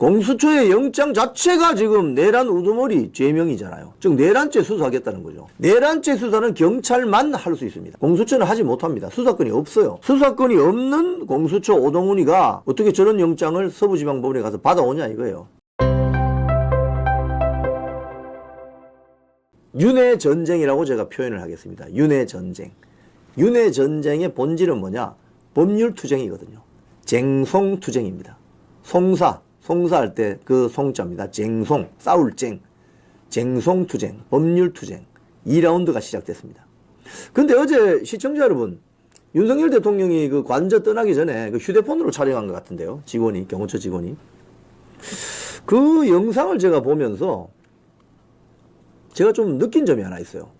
공수처의 영장 자체가 지금 내란 우두머리 죄명이잖아요. 즉 내란죄 수사하겠다는 거죠. 내란죄 수사는 경찰만 할 수 있습니다. 공수처는 하지 못합니다. 수사권이 없어요. 수사권이 없는 공수처 오동훈이가 어떻게 저런 영장을 서부지방법원에 가서 받아오냐 이거예요. 윤회 전쟁이라고 제가 표현을 하겠습니다. 윤회 전쟁. 윤회 전쟁의 본질은 뭐냐? 법률 투쟁이거든요. 쟁송 투쟁입니다. 송사, 송사할 때 그 송자입니다. 쟁송, 싸울 쟁. 쟁송 투쟁, 법률 투쟁. 2라운드가 시작됐습니다. 근데 어제 시청자 여러분, 윤석열 대통령이 그 관저 떠나기 전에 그 휴대폰으로 촬영한 것 같은데요. 직원이, 경호처 직원이. 그 영상을 제가 보면서 제가 좀 느낀 점이 하나 있어요.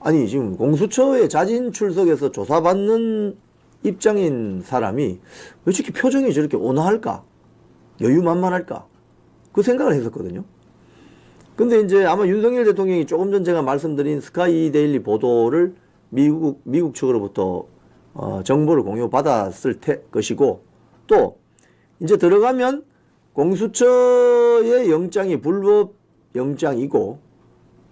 아니, 지금 공수처에 자진 출석해서 조사받는 입장인 사람이 왜 저렇게 표정이 저렇게 온화할까? 여유만만할까? 그 생각을 했었거든요. 근데 이제 아마 윤석열 대통령이 조금 전 제가 말씀드린 스카이 데일리 보도를 미국, 미국 측으로부터 어, 정보를 공유받았을 테, 것이고 또 이제 들어가면 공수처의 영장이 불법 영장이고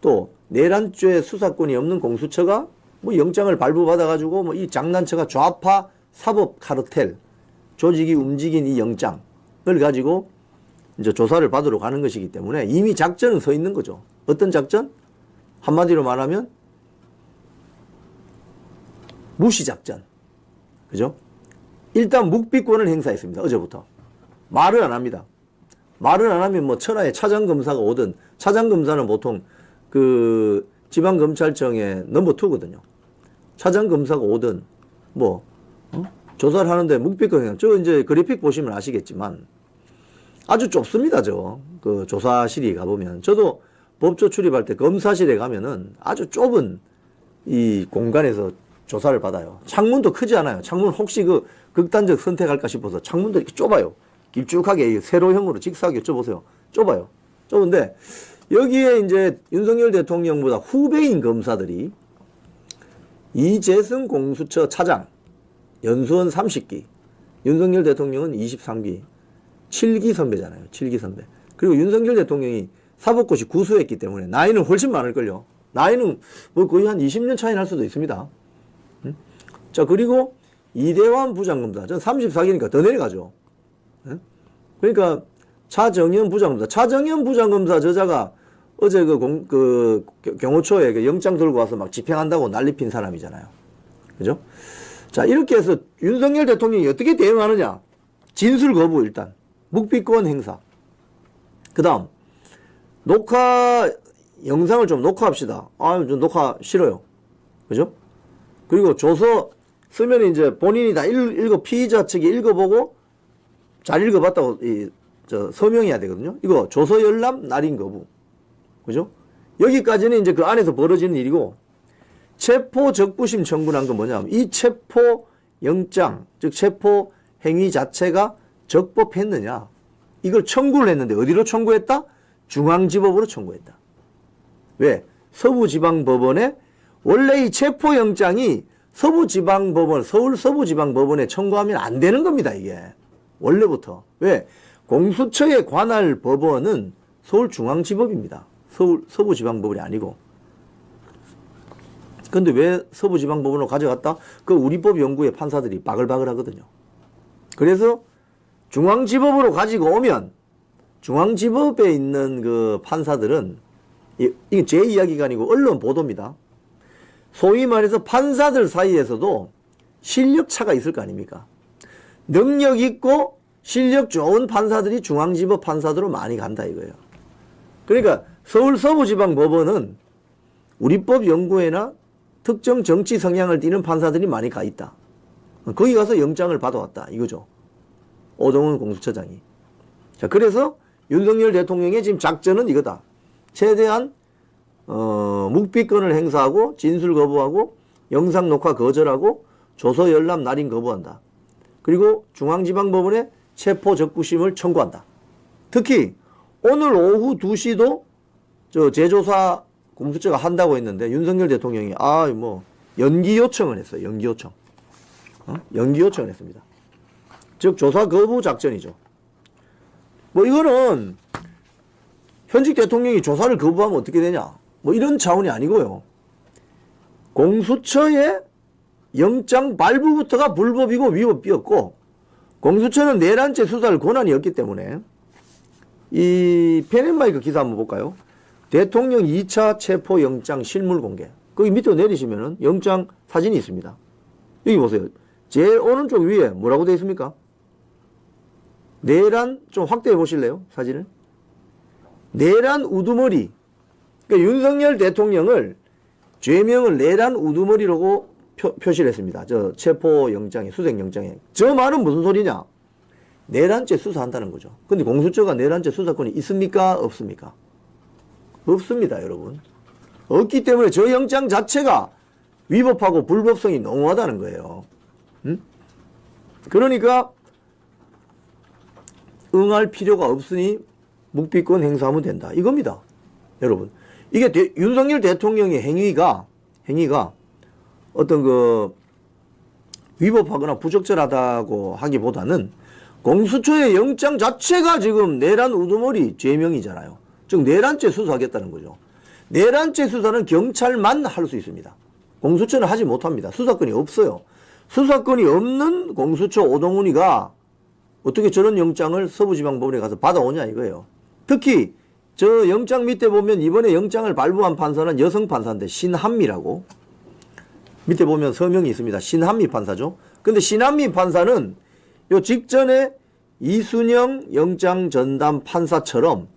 또 내란죄 수사권이 없는 공수처가 뭐 영장을 발부받아 가지고 뭐 이 장난처가 좌파 사법 카르텔 조직이 움직인 이 영장 을 가지고 이제 조사를 받으러 가는 것이기 때문에 이미 작전은 서 있는 거죠. 어떤 작전? 한마디로 말하면 무시 작전. 그죠? 일단 묵비권을 행사했습니다. 어제부터. 말을 안 합니다. 말을 안 하면 뭐 천하에 차장 검사가 오든 차장 검사는 보통 그 지방검찰청의 넘버 투거든요. 차장 검사가 오든 뭐 어? 조사를 하는데 묵비권 행사. 저 이제 그래픽 보시면 아시겠지만 아주 좁습니다. 저 그 조사실이 가보면 저도 법조 출입할 때 검사실에 가면은 아주 좁은 이 공간에서 조사를 받아요. 창문도 크지 않아요. 창문 혹시 그 극단적 선택할까 싶어서 창문도 이렇게 좁아요. 길쭉하게 세로형으로 직사하게 좁으세요. 좁아요. 좁은데 여기에 이제 윤석열 대통령보다 후배인 검사들이 이재승 공수처 차장 연수원 30기 윤석열 대통령은 23기 7기 선배잖아요. 7기 선배. 그리고 윤석열 대통령이 사법고시 구수했기 때문에 나이는 훨씬 많을걸요. 나이는 뭐 거의 한 20년 차이 날 수도 있습니다. 음? 자, 그리고 이대환 부장검사. 전 34기니까 더 내려가죠. 예? 그러니까 차정현 부장검사. 차정현 부장검사 저자가 어제 그, 공, 그 경호처에 그 영장 들고 와서 막 집행한다고 난리 핀 사람이잖아요. 그죠? 자, 이렇게 해서 윤석열 대통령이 어떻게 대응하느냐? 진술 거부 일단. 묵비권 행사. 그 다음, 녹화, 영상을 좀 녹화합시다. 아, 저 녹화 싫어요. 그죠? 그리고 조서 쓰면 이제 본인이 다 읽, 읽어, 피의자 측이 읽어보고 잘 읽어봤다고, 이, 저, 서명해야 되거든요. 이거 조서 열람, 날인 거부. 그죠? 여기까지는 이제 그 안에서 벌어지는 일이고, 체포 적부심 청구한 건 뭐냐면, 이 체포 영장, 즉 체포 행위 자체가 적법했느냐. 이걸 청구를 했는데 어디로 청구했다? 중앙지법으로 청구했다. 왜? 서부지방법원에 원래 이 체포영장이 서부지방법원, 서울 서부지방법원에 청구하면 안 되는 겁니다, 이게. 원래부터. 왜? 공수처에 관할 법원은 서울중앙지법입니다. 서울, 서부지방법원이 아니고. 근데 왜 서부지방법원으로 가져갔다? 그 우리법 연구의 판사들이 바글바글 하거든요. 그래서 중앙지법으로 가지고 오면 중앙지법에 있는 그 판사들은 이- 이게 제 이야기가 아니고 언론 보도입니다. 소위 말해서 판사들 사이에서도 실력 차가 있을 거 아닙니까? 능력 있고 실력 좋은 판사들이 중앙지법 판사들로 많이 간다 이거예요. 그러니까 서울 서부지방법원은 우리법 연구회나 특정 정치 성향을 띠는 판사들이 많이 가 있다. 거기 가서 영장을 받아왔다 이거죠. 오동훈 공수처장이. 자, 그래서 윤석열 대통령의 지금 작전은 이거다. 최대한 어, 묵비권을 행사하고 진술 거부하고 영상 녹화 거절하고 조서 열람 날인 거부한다. 그리고 중앙지방법원에 체포 적부심을 청구한다. 특히 오늘 오후 2시도 저 재조사 공수처가 한다고 했는데 윤석열 대통령이 아 뭐 연기 요청을 했어요. 연기 요청. 어? 연기 요청을 했습니다. 즉 조사 거부 작전이죠. 뭐 이거는 현직 대통령이 조사를 거부하면 어떻게 되냐. 뭐 이런 차원이 아니고요. 공수처의 영장 발부부터가 불법이고 위법이었고 공수처는 내란죄 수사를 권한이 없기 때문에 이 페넨마이크 기사 한번 볼까요? 대통령 2차 체포 영장 실물 공개. 거기 밑으로 내리시면은 영장 사진이 있습니다. 여기 보세요. 제일 오른쪽 위에 뭐라고 되어 있습니까? 내란 좀 확대해 보실래요? 사진을. 내란 우두머리. 그러니까 윤석열 대통령을 죄명을 내란 우두머리라고 표, 표시를 했습니다. 저 체포 영장에 수색 영장에. 저 말은 무슨 소리냐? 내란죄 수사한다는 거죠. 근데 공수처가 내란죄 수사권이 있습니까? 없습니까? 없습니다, 여러분. 없기 때문에 저 영장 자체가 위법하고 불법성이 농후하다는 거예요. 음? 그러니까 응할 필요가 없으니 묵비권 행사하면 된다. 이겁니다. 여러분. 이게 대- 윤석열 대통령의 행위가, 행위가 어떤 그 위법하거나 부적절하다고 하기보다는 공수처의 영장 자체가 지금 내란 우두머리 죄명이잖아요. 즉 내란죄 수사하겠다는 거죠. 내란죄 수사는 경찰만 할 수 있습니다. 공수처는 하지 못합니다. 수사권이 없어요. 수사권이 없는 공수처 오동훈이가 어떻게 저런 영장을 서부지방법원에 가서 받아오냐 이거예요. 특히 저 영장 밑에 보면 이번에 영장을 발부한 판사는 여성 판사인데 신한미라고 밑에 보면 서명이 있습니다. 신한미 판사죠. 근데 신한미 판사는 요 직전에 이순영 영장 전담 판사처럼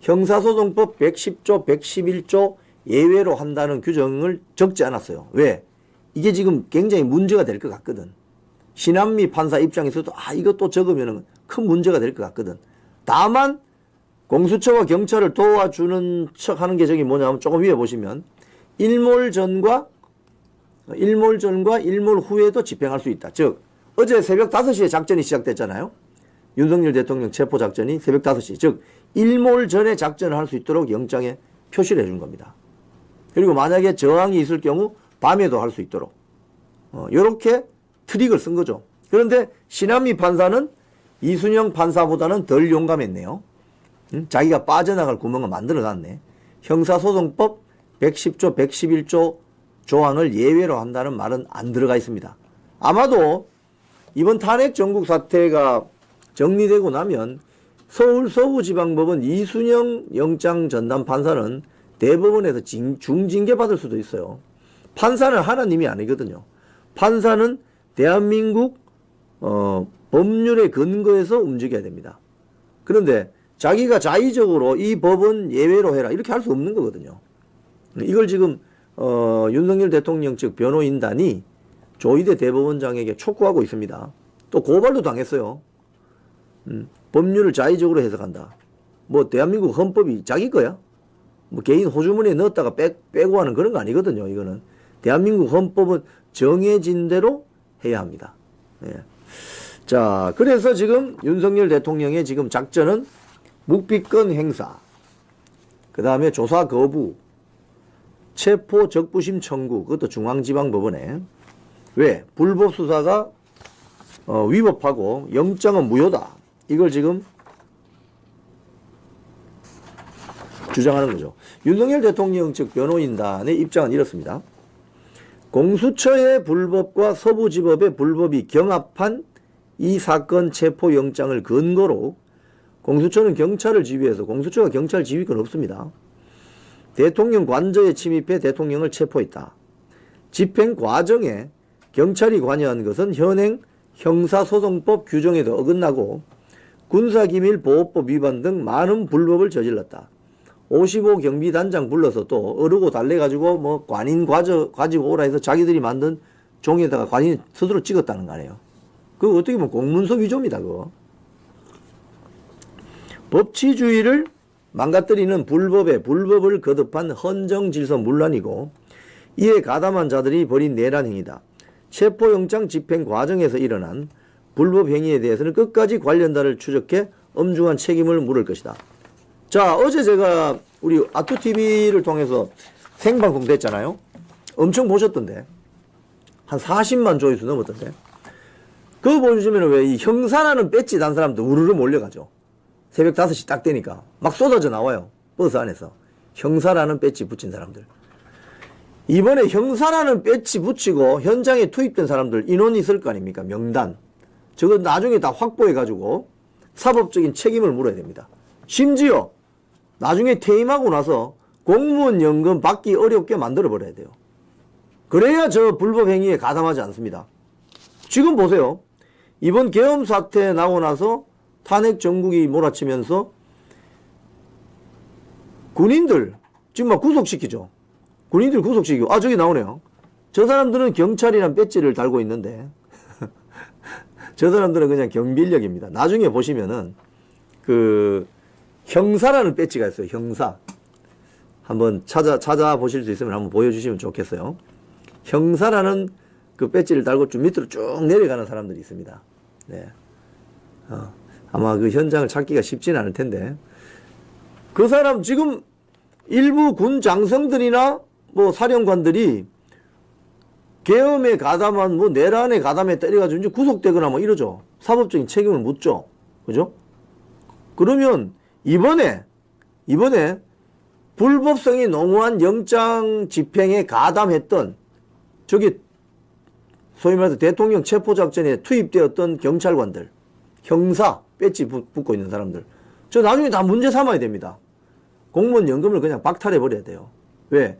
형사소송법 110조, 111조 예외로 한다는 규정을 적지 않았어요. 왜? 이게 지금 굉장히 문제가 될 것 같거든. 신한미 판사 입장에서도 아 이것도 적으면 큰 문제가 될 것 같거든. 다만 공수처와 경찰을 도와주는 척 하는 게 저기 뭐냐면 조금 위에 보시면 일몰 전과 일몰 전과 일몰 후에도 집행할 수 있다. 즉 어제 새벽 5시에 작전이 시작됐잖아요. 윤석열 대통령 체포 작전이 새벽 5시. 즉 일몰 전에 작전을 할 수 있도록 영장에 표시를 해준 겁니다. 그리고 만약에 저항이 있을 경우 밤에도 할 수 있도록 어, 이렇게 트릭을 쓴 거죠. 그런데 신한미 판사는 이순영 판사보다는 덜 용감했네요. 응? 자기가 빠져나갈 구멍을 만들어 놨네. 형사소송법 110조, 111조 조항을 예외로 한다는 말은 안 들어가 있습니다. 아마도 이번 탄핵 전국 사태가 정리되고 나면 서울 서부지방법원 이순영 영장 전담 판사는 대법원에서 징- 중징계 받을 수도 있어요. 판사는 하나님이 아니거든요. 판사는 대한민국 어, 법률의 근거에서 움직여야 됩니다. 그런데 자기가 자의적으로 이 법은 예외로 해라 이렇게 할 수 없는 거거든요. 이걸 지금 어, 윤석열 대통령 측 변호인단이 조희대 대법원장에게 촉구하고 있습니다. 또 고발도 당했어요. 음, 법률을 자의적으로 해석한다. 뭐 대한민국 헌법이 자기 거야? 뭐 개인 호주머니에 넣었다가 빼, 빼고 하는 그런 거 아니거든요. 이거는 대한민국 헌법은 정해진 대로 해야 합니다. 예. 자, 그래서 지금 윤석열 대통령의 지금 작전은 묵비권 행사, 그 다음에 조사 거부, 체포 적부심 청구, 그것도 중앙지방법원에 왜 불법 수사가 어, 위법하고 영장은 무효다. 이걸 지금 주장하는 거죠. 윤석열 대통령 측 변호인단의 입장은 이렇습니다. 공수처의 불법과 서부지법의 불법이 경합한 이 사건 체포 영장을 근거로 공수처는 경찰을 지휘해서 공수처가 경찰 지휘권 없습니다. 대통령 관저에 침입해 대통령을 체포했다. 집행 과정에 경찰이 관여한 것은 현행 형사소송법 규정에도 어긋나고 군사기밀보호법 위반 등 많은 불법을 저질렀다. 55 경비단장 불러서 또 어르고 달래가지고 뭐 관인 과저, 가지고 오라 해서 자기들이 만든 종이에다가 관인 스스로 찍었다는 거 아니에요. 그거 어떻게 보면 공문서 위조입니다, 그거. 법치주의를 망가뜨리는 불법에 불법을 거듭한 헌정질서 문란이고 이에 가담한 자들이 벌인 내란 행위다. 체포영장 집행 과정에서 일어난 불법 행위에 대해서는 끝까지 관련자를 추적해 엄중한 책임을 물을 것이다. 자, 어제 제가 우리 아투TV를 통해서 생방송 됐잖아요. 엄청 보셨던데. 한 40만 조회수 넘었던데. 그거 보시면 왜 이 형사라는 배지 단 사람도 우르르 몰려가죠. 새벽 5시 딱 되니까 막 쏟아져 나와요. 버스 안에서. 형사라는 배지 붙인 사람들. 이번에 형사라는 배지 붙이고 현장에 투입된 사람들 인원이 있을 거 아닙니까? 명단. 저거 나중에 다 확보해가지고 사법적인 책임을 물어야 됩니다. 심지어 나중에 퇴임하고 나서 공무원 연금 받기 어렵게 만들어 버려야 돼요. 그래야 저 불법 행위에 가담하지 않습니다. 지금 보세요. 이번 계엄 사태 나고 나서 탄핵 정국이 몰아치면서 군인들 지금 막 구속시키죠. 군인들 구속시키고 아 저기 나오네요. 저 사람들은 경찰이란 배지를 달고 있는데 저 사람들은 그냥 경비인력입니다. 나중에 보시면은 그 형사라는 배지가 있어요. 형사. 한번 찾아 찾아보실 수 있으면 한번 보여주시면 좋겠어요. 형사라는 그 배지를 달고 좀 밑으로 쭉 내려가는 사람들이 있습니다. 네. 어, 아마 그 현장을 찾기가 쉽지는 않을 텐데 그 사람 지금 일부 군 장성들이나 뭐 사령관들이 계엄에 가담한 뭐 내란에 가담에 때려가지고 이제 구속되거나 뭐 이러죠. 사법적인 책임을 묻죠. 그죠? 그러면 이번에 이번에 불법성이 농후한 영장 집행에 가담했던 저기 소위 말해서 대통령 체포작전에 투입되었던 경찰관들, 형사, 붙- 붙고 있는 사람들. 저 나중에 다 문제 삼아야 됩니다. 공무원 연금을 그냥 박탈해 버려야 돼요. 왜?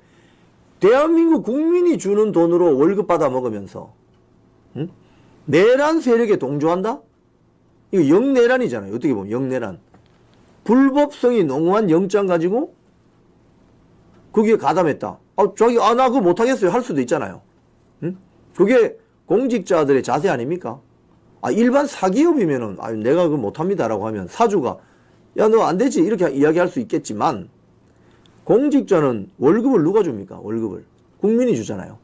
대한민국 국민이 주는 돈으로 월급 받아 먹으면서, 응? 내란 세력에 동조한다? 이거 영내란이잖아요. 어떻게 보면 영내란. 불법성이 농후한 영장 가지고 거기에 가담했다. 아, 자기, 아, 나 그거 못하겠어요. 할 수도 있잖아요. 응? 그게 공직자들의 자세 아닙니까? 아, 일반 사기업이면은, 아, 내가 그거 못합니다라고 하면 사주가, 야, 너 안 되지. 이렇게 이야기할 수 있겠지만, 공직자는 월급을 누가 줍니까? 월급을. 국민이 주잖아요.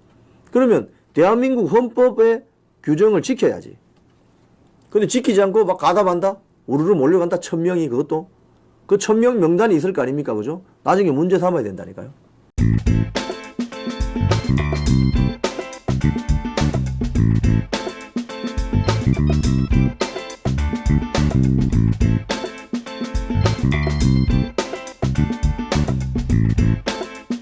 그러면 대한민국 헌법의 규정을 지켜야지. 근데 지키지 않고 막 가담한다? 우르르 몰려간다? 천 명이 그것도? 그 천명 명단이 있을 거 아닙니까? 그죠? 나중에 문제 삼아야 된다니까요.